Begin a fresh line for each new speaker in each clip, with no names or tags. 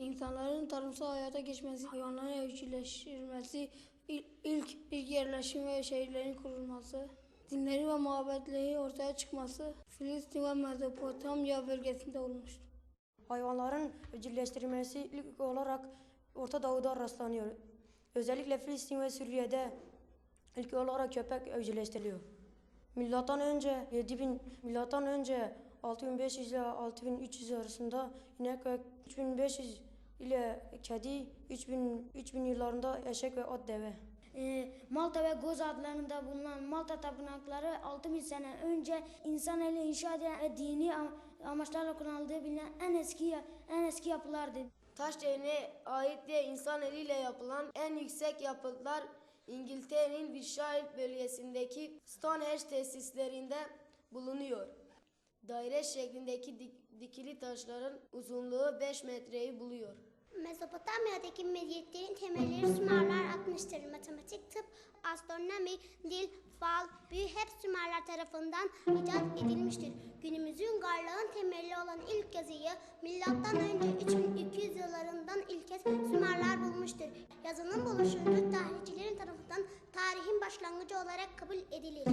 İnsanların tarımsal hayata geçmesi, hayvanların evcilleştirilmesi, il- ilk, ilk yerleşim ve şehirlerin kurulması, dinleri ve muhabbetleri ortaya çıkması Filistin ve Mezopotamya bölgesinde olmuştur.
Hayvanların evcilleştirilmesi ilk olarak Orta Doğu'da rastlanıyor. Özellikle Filistin ve Suriye'de ilk olarak köpek evcilleştiriliyor. Milattan önce 7000 milattan önce 6500 ile 6300 arasında inek ve 3500 ile kedi 3000 3000 yıllarında eşek ve at deve.
Ee, Malta ve Goz adlarında bulunan Malta tapınakları 6000 sene önce insan eli inşa edilen ve dini am- amaçlarla kullanıldığı bilinen en eski en eski yapılardı.
Taş devrine ait ve insan eliyle yapılan en yüksek yapıtlar İngiltere'nin Wiltshire bölgesindeki Stonehenge tesislerinde bulunuyor. Daire şeklindeki dik- dikili taşların uzunluğu 5 metreyi buluyor.
Mezopotamya'daki medeniyetlerin temelleri Sümerler atmıştır. Matematik, tıp, astronomi, dil, fal, büyü hep Sümerler tarafından icat edilmiştir. Günümüzün garlığın temeli olan ilk yazıyı milattan önce 3200 yıllarından ilk kez Sümerler bulmuştur. Yazının buluşu Türk tarihçilerin tarafından tarihin başlangıcı olarak kabul edilir.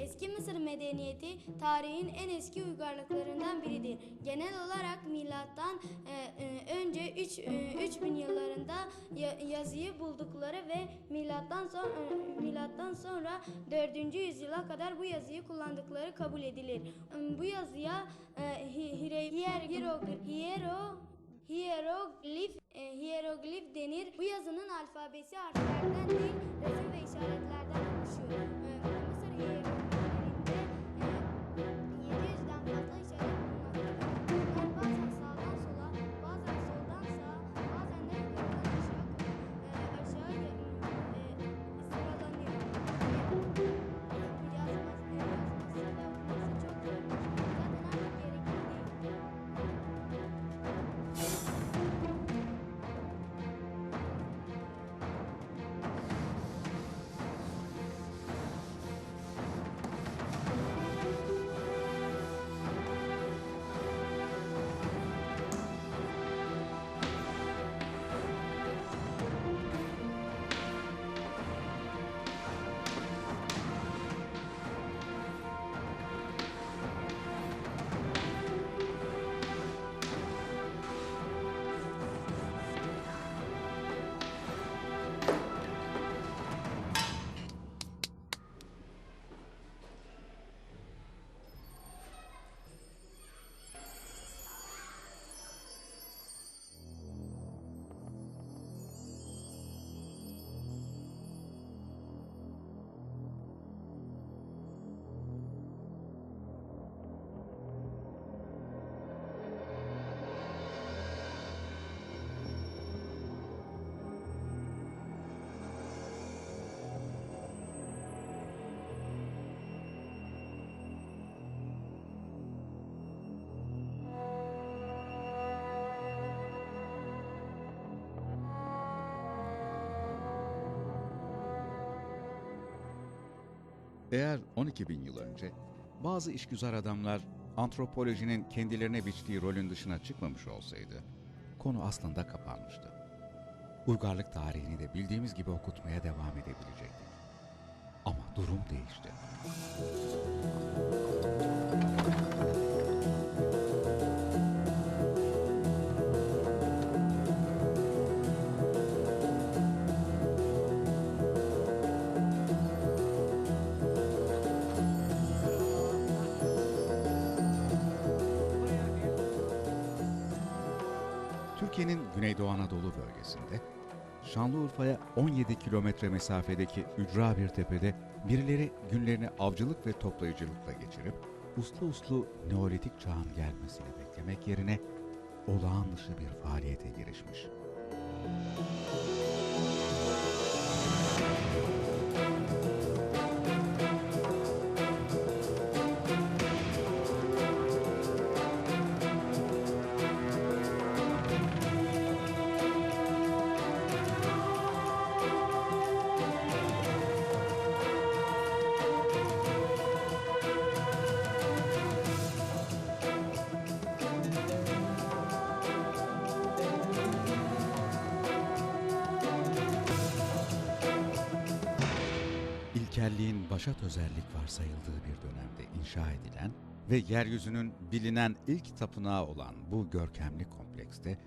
Eski Mısır medeniyeti tarihin en eski uygarlıklarından biridir. Genel olarak milattan e, e, 3 3000 yıllarında ya- yazıyı buldukları ve milattan sonra milattan sonra 4. yüzyıla kadar bu yazıyı kullandıkları kabul edilir. E, Bu yazıya e, hieroglif hiero Hieroglif, e, hieroglif denir. Bu yazının alfabesi harflerden değil, resim ve işaretlerden oluşuyor.
Eğer 12 bin yıl önce bazı işgüzar adamlar antropolojinin kendilerine biçtiği rolün dışına çıkmamış olsaydı, konu aslında kapanmıştı. Uygarlık tarihini de bildiğimiz gibi okutmaya devam edebilecektik. Ama durum değişti. Türkiye'nin Güneydoğu Anadolu bölgesinde Şanlıurfa'ya 17 kilometre mesafedeki ücra bir tepede birileri günlerini avcılık ve toplayıcılıkla geçirip uslu uslu Neolitik çağın gelmesini beklemek yerine olağan dışı bir faaliyete girişmiş. Haşat özellik varsayıldığı bir dönemde inşa edilen ve yeryüzünün bilinen ilk tapınağı olan bu görkemli komplekste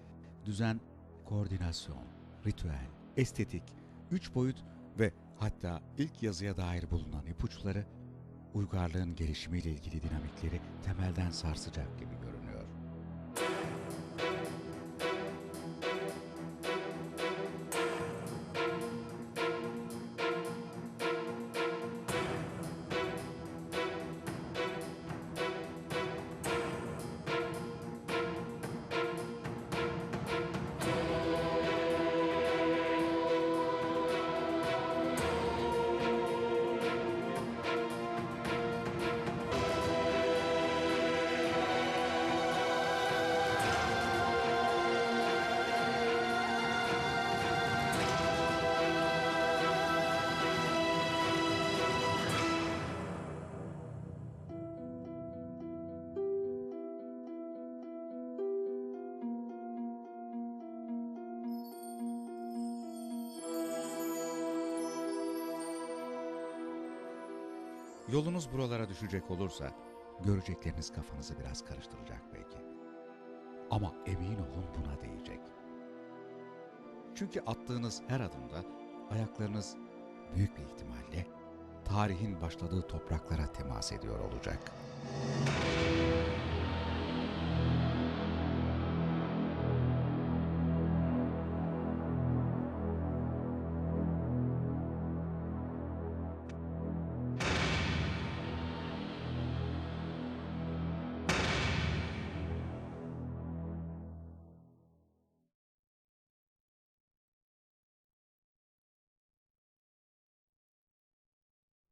düzen, koordinasyon, ritüel, estetik, üç boyut ve hatta ilk yazıya dair bulunan ipuçları uygarlığın gelişimiyle ilgili dinamikleri temelden sarsacak gibi görünüyor. Yolunuz buralara düşecek olursa görecekleriniz kafanızı biraz karıştıracak belki. Ama emin olun buna değecek. Çünkü attığınız her adımda ayaklarınız büyük bir ihtimalle tarihin başladığı topraklara temas ediyor olacak.